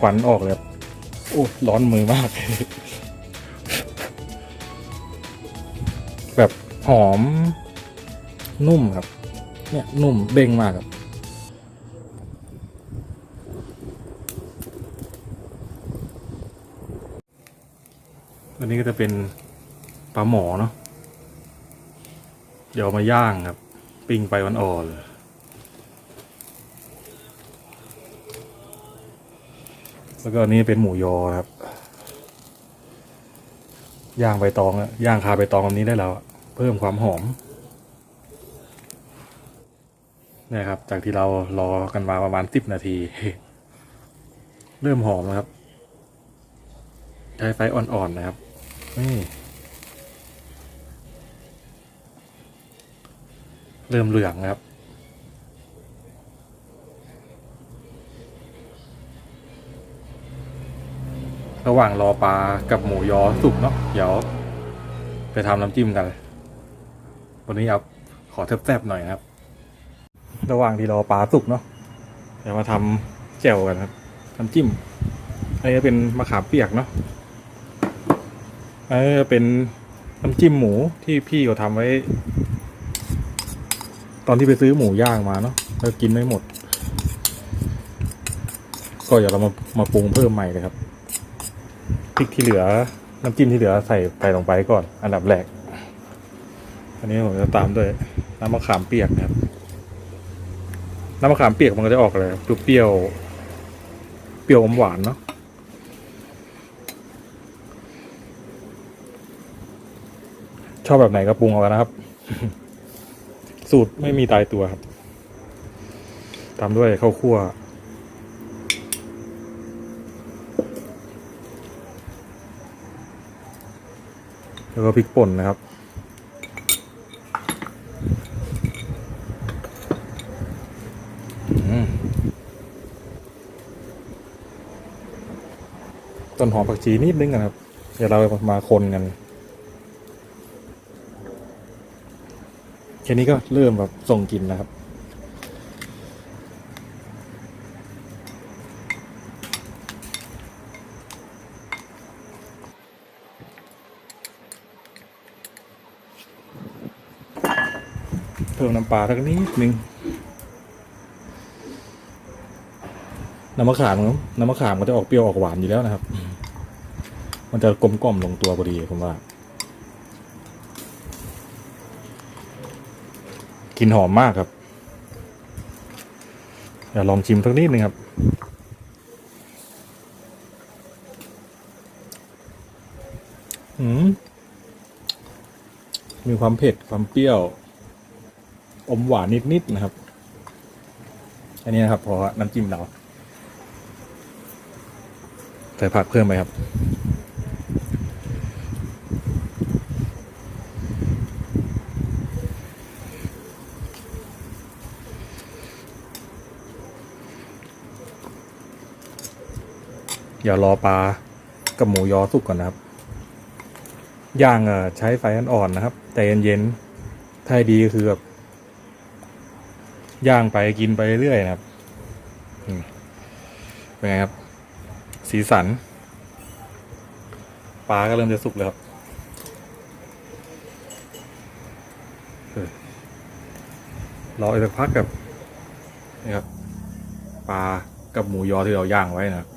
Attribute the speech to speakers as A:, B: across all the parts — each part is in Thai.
A: ควันออกเลยโอ้ร้อนมือมาก แบบหอม นุ่มครับ เนี่ย นุ่มเด้งมากครับอันนี้ก็จะเป็นปลาหมอเนาะเดี๋ยวมาย่างครับ ปิ้งไปวันอ่อนเลย แล้วก็อันนี้เป็นหมูยอครับ ย่างใบตองอะย่างคาใบตองแบบนี้ได้แล้วเพิ่มความหอมนี่ครับ จากที่เรารอกันมาประมาณสิบนาที เริ่มหอมแล้วครับ ใช้ไฟอ่อนๆนะครับ นี่ เริ่มเหลืองนะครับ ระหว่างรอปลากับหมูยอสุกเนาะเดี๋ยวไปทำน้ำจิ้มกัน วันนี้ครับขอแซ่บๆหน่อยครับ ระหว่างที่รอปลาสุกเนาะเดี๋ยวมาทำแจ่วกันครับน้ำจิ้มอันนี้เป็นมะขามเปียกเนาะอันนี้เป็นน้ำจิ้มหมูที่พี่เขาทำไว้ ตอนที่ไปซื้อหมูย่างมาเนาะแล้วกินไม่หมด ก็เดี๋ยวเรามามาปรุงเพิ่มใหม่เลยครับ ริกที่เหลือ น้ำจิ้มที่เหลือใส่ไปลงไปก่อน อันดับแรก อันนี้ผมจะตามด้วยน้ำมะขามเปียกนะครับ น้ำมะขามเปียกมันก็จะออกอะไรเปรี้ยวเปรี้ยวอมหวานเนาะชอบแบบไหนก็ปรุงเอากันนะครับ สูตรไม่มีตายตัวครับ ตามด้วยข้าวคั่ว แล้วก็พริกป่นนะครับ ต้นหอมผักชีนิดนึงนะครับ เดี๋ยวเรามาคนกันแค่นี้ก็เริ่มแบบส่งกลิ่นแล้วครับ พิ่มน้ำปลาสักนิดนึงน้ำมะขามครับน้ำมะขามก็จะออกเปรี้ยวออกหวานอยู่แล้วนะครับ มันจะกลมกล่อมลงตัวพอดีผมว่ากลิ่นหอมมากครับเดี๋ยวลองชิมสักนิดนึงครับอืมมีความเผ็ดความเปรี้ยว อมหวานนิดๆนะครับ อันนี้นะครับ พอน้ำจิ้มเราใส่ผักเพิ่มไปครับเดี๋ยวรอปลากับหมูยอสุกก่อนนะครับ ย่างอ่อใช้ไฟอ่อนๆนะครับใจเย็นๆถ้าดีก็คือแบบ ย่างไปกินไปเรื่อยนะครับเป็นไงครับ สีสันปลาก็เริ่มจะสุกแล้วครับเออรออีกสักพักกับนี่ครับปลากับหมูยอที่เราย่างไว้นะครับ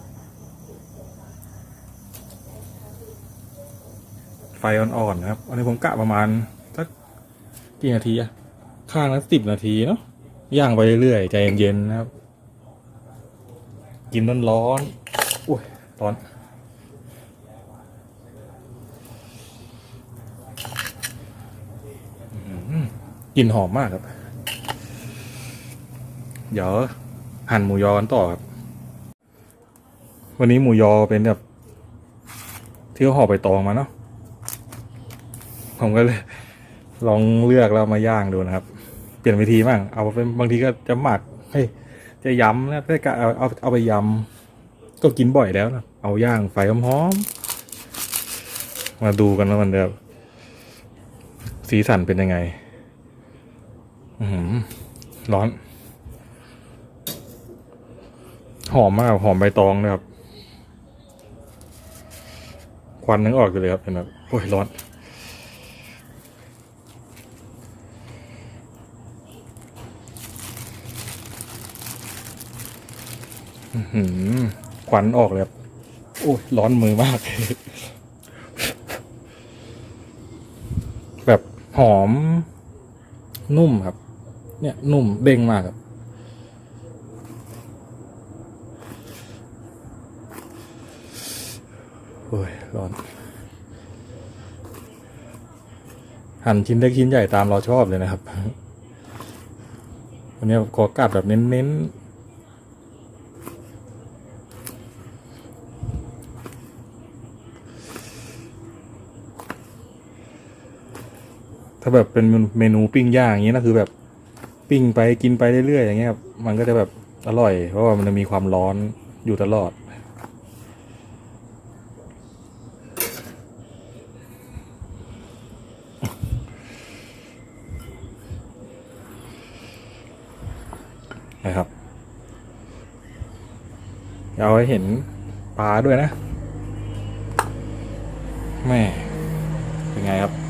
A: ไฟอ่อนๆนะครับ อันนี้ผมกะประมาณสักกี่นาทีอะข้างละสิบนาทีเนาะ ย่างไปเรื่อยๆใจเย็นๆนะครับ กินร้อนๆอุ้ยร้อนอื้อหือกลิ่นหอมมากครับ เดี๋ยวหั่นหมูยอกันต่อครับ วันนี้หมูยอเป็นแบบที่เขาห่อใบตองมาเนาะผมก็เลย ลองเลือกแล้วมาย่างดูนะครับ เปลี่ยนวิธีบ้างเอาเป็นบางทีก็จะหมักเฮ้ยจะยำนะถ้าก็เอาเอาเอาไปยำก็กินบ่อยแล้วนะเอาย่างไฟหอมๆมาดูกันว่ามันจะสีสันเป็นยังไงอือหือร้อนหหอมมากหอมใบตองเลยครับ ควันนึงออกอยู่เลยครับเห็นไหมโอ้ยร้อน อื้อหือ ควันออกเลยครับโอ้ยร้อนมือมาก แบบหอม นุ่มครับ เนี่ย นุ่มเด้งมากครับ โอ้ย ร้อน หั่นชิ้นเล็กชิ้นใหญ่ตามเราชอบเลยนะครับ วันนี้ขอกัดแบบเน้นๆ ถ้าแบบเป็นเมนูปิ้งย่างอย่างนี้นะคือแบบปิ้งไปกินไปเรื่อยๆอย่างเงี้ยครับมันก็จะแบบอร่อย เพราะว่ามันจะมีความร้อนอยู่ตลอด นะครับ เอาให้เห็นปลาด้วยนะ แม่ เป็นไงครับ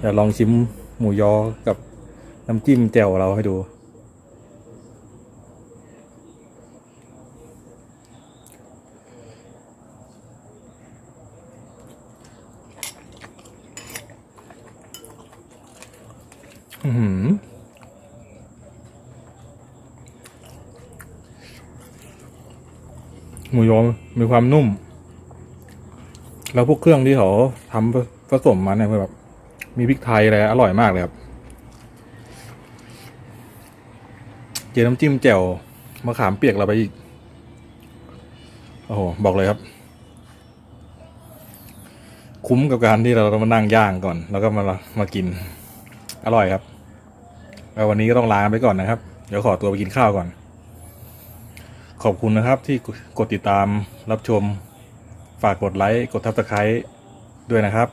A: เดี๋ยวลองชิมหมูยอกับน้ำจิ้มแจ่วเราให้ดู อือหือหมูยอมีความนุ่ม แล้วพวกเครื่องที่เขาทำผสมมาเนี่ยแบบ มีพริกไทยอะไรอร่อยมากเลยครับ เจอน้ำจิ้มแจ่วมะขามเปียกเราไปอีก โอ้โห บอกเลยครับ คุ้มกับการที่เราต้องมานั่งย่างก่อน แล้วก็มามากิน อร่อยครับแล้ววันนี้ก็ต้องลาไปก่อนนะครับ เดี๋ยวขอตัวไปกินข้าวก่อน ขอบคุณนะครับที่กดติดตามรับชม ฝากกดไลค์ กดทับสไครต์ด้วยนะครับ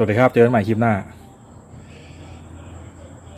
A: สวัสดีครับ เจอกันใหม่คลิปหน้า